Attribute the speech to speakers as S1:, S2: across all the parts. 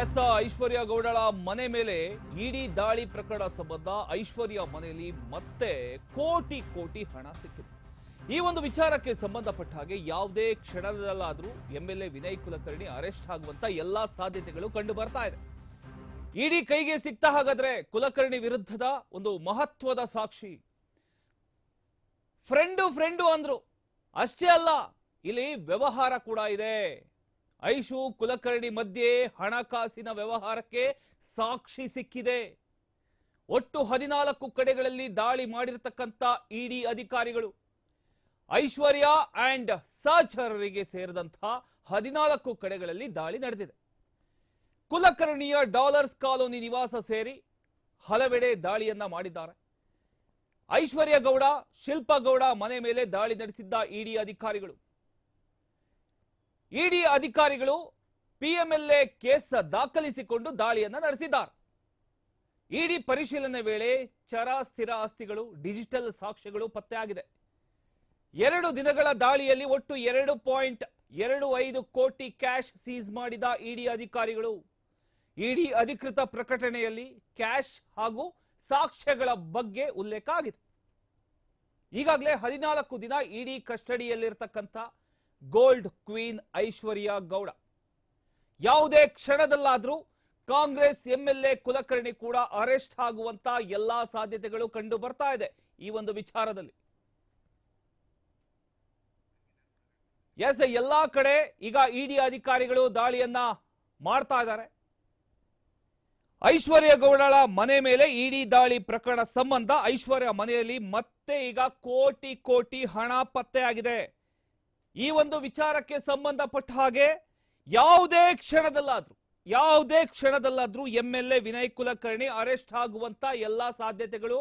S1: S, ಐಶ್ವರ್ಯ ಗೌಡಳ ಮನೆ ಮೇಲೆ ಇಡಿ ದಾಳಿ ಪ್ರಕರಣ ಸಂಬಂಧ ಐಶ್ವರ್ಯ ಮನೆಯಲ್ಲಿ ಮತ್ತೆ ಕೋಟಿ ಕೋಟಿ ಹಣ ಸಿಕ್ಕಿದೆ. ಈ ಒಂದು ವಿಚಾರಕ್ಕೆ ಸಂಬಂಧಪಟ್ಟ ಹಾಗೆ ಯಾವುದೇ ಕ್ಷಣದಲ್ಲಾದರೂ M L A Vinay Kulkarni arrest ಆಗುವಂತ ಎಲ್ಲಾ ಸಾಧ್ಯತೆಗಳು ಕಂಡು ಬರ್ತಾ ಇದೆ. ಇಡಿ ಕೈಗೆ ಸಿಕ್ತಾ ಹಾಗಾದ್ರೆ ಕುಲಕರ್ಣಿ ವಿರುದ್ಧದ ಒಂದು ಮಹತ್ವದ ಸಾಕ್ಷಿ. ಫ್ರೆಂಡು ಫ್ರೆಂಡು ಅಂದ್ರು. ಅಷ್ಟೇ ಅಲ್ಲ, ಇಲ್ಲಿ ವ್ಯವಹಾರ ಕೂಡ ಇದೆ. ಐಶು ಕುಲಕರ್ಣಿ ಮಧ್ಯೆ ಹಣಕಾಸಿನ ವ್ಯವಹಾರಕ್ಕೆ ಸಾಕ್ಷಿ ಸಿಕ್ಕಿದೆ. ಒಟ್ಟು ಹದಿನಾಲ್ಕು ಕಡೆಗಳಲ್ಲಿ ದಾಳಿ ಮಾಡಿರತಕ್ಕಂಥ ಇಡಿ ಅಧಿಕಾರಿಗಳು. ಐಶ್ವರ್ಯ ಅಂಡ್ ಸಹಚರರಿಗೆ ಸೇರಿದಂತಹ ಹದಿನಾಲ್ಕು ಕಡೆಗಳಲ್ಲಿ ದಾಳಿ ನಡೆದಿದೆ. ಕುಲಕರ್ಣಿಯ ಡಾಲರ್ಸ್ ಕಾಲೋನಿ ನಿವಾಸ ಸೇರಿ ಹಲವೆಡೆ ದಾಳಿಯನ್ನ ಮಾಡಿದ್ದಾರೆ. ಐಶ್ವರ್ಯ ಗೌಡ ಶಿಲ್ಪಾ ಗೌಡ ಮನೆ ಮೇಲೆ ದಾಳಿ ನಡೆಸಿದ್ದ ಇಡಿ ಅಧಿಕಾರಿಗಳು. ಇಡಿ ಅಧಿಕಾರಿಗಳು ಪಿಎಂಎಲ್ಎ ಕೇಸ್ ದಾಖಲಿಸಿಕೊಂಡು ದಾಳಿಯನ್ನ ನಡೆಸಿದ್ದಾರೆ. ಇಡಿ ಪರಿಶೀಲನೆ ವೇಳೆ ಚರ ಸ್ಥಿರ ಆಸ್ತಿಗಳು, ಡಿಜಿಟಲ್ ಸಾಕ್ಷ್ಯಗಳು ಪತ್ತೆಯಾಗಿದೆ ಎರಡು ದಿನಗಳ ದಾಳಿಯಲ್ಲಿ ಒಟ್ಟು ಎರಡು ಪಾಯಿಂಟ್ ಎರಡು ಐದು ಕೋಟಿ ಕ್ಯಾಶ್ ಸೀಸ್ ಮಾಡಿದ ಇಡಿ ಅಧಿಕಾರಿಗಳು. ಇಡಿ ಅಧಿಕೃತ ಪ್ರಕಟಣೆಯಲ್ಲಿ ಕ್ಯಾಶ್ ಹಾಗೂ ಸಾಕ್ಷ್ಯಗಳ ಬಗ್ಗೆ ಉಲ್ಲೇಖ ಆಗಿದೆ. ಈಗಾಗಲೇ ಹದಿನಾಲ್ಕು ದಿನ ಇಡಿ ಕಸ್ಟಡಿಯಲ್ಲಿರ್ತಕ್ಕಂಥ ಗೋಲ್ಡ್ ಕ್ವೀನ್ ಐಶ್ವರ್ಯ ಗೌಡ. ಯಾವುದೇ ಕ್ಷಣದಲ್ಲಾದರೂ ಕಾಂಗ್ರೆಸ್ ಎಂಎಲ್ಎ ಕುಲಕರ್ಣಿ ಕೂಡ ಅರೆಸ್ಟ್ ಆಗುವಂತ ಎಲ್ಲಾ ಸಾಧ್ಯತೆಗಳು ಕಂಡು ಬರ್ತಾ ಇದೆ ಈ ಒಂದು ವಿಚಾರದಲ್ಲಿ. ಎಸ್, ಎಲ್ಲಾ ಕಡೆ ಈಗ ಇಡಿ ಅಧಿಕಾರಿಗಳು ದಾಳಿಯನ್ನ ಮಾಡ್ತಾ ಇದ್ದಾರೆ. ಐಶ್ವರ್ಯ ಗೌಡಳ ಮನೆ ಮೇಲೆ ಇಡಿ ದಾಳಿ ಪ್ರಕರಣ ಸಂಬಂಧ ಐಶ್ವರ್ಯ ಮನೆಯಲ್ಲಿ ಮತ್ತೆ ಈಗ ಕೋಟಿ ಕೋಟಿ ಹಣ ಪತ್ತೆಯಾಗಿದೆ. ಈ ಒಂದು ವಿಚಾರಕ್ಕೆ ಸಂಬಂಧಪಟ್ಟ ಹಾಗೆ ಯಾವುದೇ ಕ್ಷಣದಲ್ಲಾದ್ರೂ ಯಾವುದೇ ಕ್ಷಣದಲ್ಲಾದ್ರೂ M L A Vinay Kulkarni arrest ಆಗುವಂತ ಎಲ್ಲಾ ಸಾಧ್ಯತೆಗಳು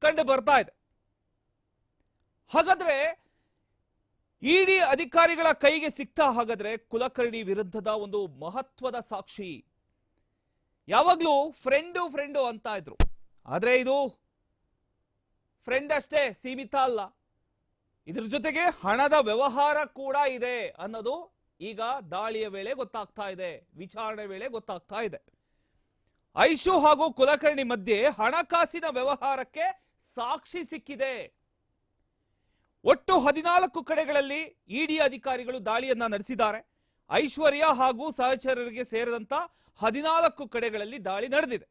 S1: ಕಂಡು ಬರ್ತಾ ಇದೆ. ಹಾಗಾದ್ರೆ ಇಡಿ ಅಧಿಕಾರಿಗಳ ಕೈಗೆ ಸಿಕ್ತಾ ಹಾಗಾದ್ರೆ ಕುಲಕರ್ಣಿ ವಿರುದ್ಧದ ಒಂದು ಮಹತ್ವದ ಸಾಕ್ಷಿ ಯಾವಾಗ್ಲೂ ಫ್ರೆಂಡು ಫ್ರೆಂಡು ಅಂತ ಇದ್ರು. ಆದ್ರೆ ಇದು ಫ್ರೆಂಡ್ ಅಷ್ಟೇ, ಸೀಮಿತ ಅಲ್ಲ. ಇದ್ರ ಜೊತೆಗೆ ಹಣದ ವ್ಯವಹಾರ ಕೂಡ ಇದೆ ಅನ್ನೋದು ಈಗ ದಾಳಿಯ ವೇಳೆ ಗೊತ್ತಾಗ್ತಾ ಇದೆ, ವಿಚಾರಣೆ ವೇಳೆ ಗೊತ್ತಾಗ್ತಾ ಇದೆ. ಐಶು ಹಾಗೂ ಕುಲಕರ್ಣಿ ಮಧ್ಯೆ ಹಣಕಾಸಿನ ವ್ಯವಹಾರಕ್ಕೆ ಸಾಕ್ಷಿ ಸಿಕ್ಕಿದೆ. ಒಟ್ಟು ಹದಿನಾಲ್ಕು ಕಡೆಗಳಲ್ಲಿ ಇಡಿ ಅಧಿಕಾರಿಗಳು ದಾಳಿಯನ್ನ ನಡೆಸಿದ್ದಾರೆ. ಐಶ್ವರ್ಯ ಹಾಗೂ ಸಹಚರರಿಗೆ ಸೇರಿದಂತ ಹದಿನಾಲ್ಕು ಕಡೆಗಳಲ್ಲಿ ದಾಳಿ ನಡೆದಿದೆ.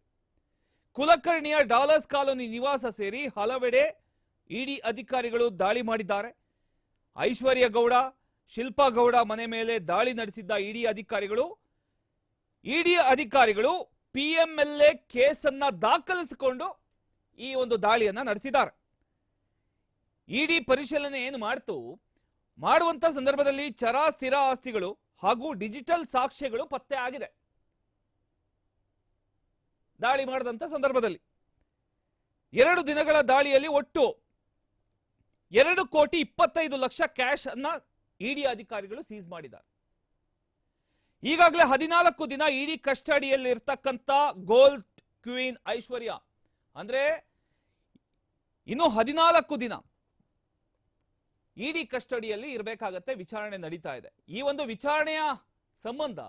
S1: ಕುಲಕರ್ಣಿಯ ಡಾಲರ್ಸ್ ಕಾಲೋನಿ ನಿವಾಸ ಸೇರಿ ಹಲವೆಡೆ ಇಡಿ ಅಧಿಕಾರಿಗಳು ದಾಳಿ ಮಾಡಿದ್ದಾರೆ. ಐಶ್ವರ್ಯ ಗೌಡ, ಶಿಲ್ಪಾ ಗೌಡ ಮನೆ ಮೇಲೆ ದಾಳಿ ನಡೆಸಿದ್ದ ಇಡಿ ಅಧಿಕಾರಿಗಳು. ಇಡಿ ಅಧಿಕಾರಿಗಳು ಪಿಎಂಎಲ್ಎ ಕೇಸನ್ನ ದಾಖಲಿಸಿಕೊಂಡು ಈ ಒಂದು ದಾಳಿಯನ್ನ ನಡೆಸಿದ್ದಾರೆ. ಇಡಿ ಪರಿಶೀಲನೆ ಏನು ಮಾಡ್ತು? ಮಾಡುವಂತ ಸಂದರ್ಭದಲ್ಲಿ ಚರ ಸ್ಥಿರ ಆಸ್ತಿಗಳು ಹಾಗೂ ಡಿಜಿಟಲ್ ಸಾಕ್ಷ್ಯಗಳು ಪತ್ತೆ ಆಗಿದೆ. ದಾಳಿ ಮಾಡಿದಂತ ಸಂದರ್ಭದಲ್ಲಿ. ಎರಡು ದಿನಗಳ ದಾಳಿಯಲ್ಲಿ ಒಟ್ಟು ಎರಡು ಕೋಟಿ ಇಪ್ಪತ್ತೈದು ಲಕ್ಷ ಕ್ಯಾಶ್ ಅನ್ನ ಇಡಿ ಅಧಿಕಾರಿಗಳು ಸೀಸ್ ಮಾಡಿದ್ದಾರೆ. ಈಗಾಗಲೇ ಹದಿನಾಲ್ಕು ದಿನ ಇಡಿ ಕಸ್ಟಡಿಯಲ್ಲಿ ಇರ್ತಕ್ಕಂಥ ಗೋಲ್ಡ್ ಕ್ವೀನ್ ಐಶ್ವರ್ಯ, ಅಂದ್ರೆ ಇನ್ನು ಹದಿನಾಲ್ಕು ದಿನ ಇಡಿ ಕಸ್ಟಡಿಯಲ್ಲಿ ಇರಬೇಕಾಗತ್ತೆ, ವಿಚಾರಣೆ ನಡೀತಾ ಇದೆ. ಈ ಒಂದು ವಿಚಾರಣೆಯ ಸಂಬಂಧ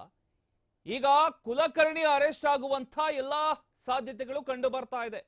S1: ಈಗ ಕುಲಕರ್ಣಿ ಅರೆಸ್ಟ್ ಆಗುವಂತ ಎಲ್ಲಾ ಸಾಧ್ಯತೆಗಳು ಕಂಡು ಬರ್ತಾ ಇದೆ.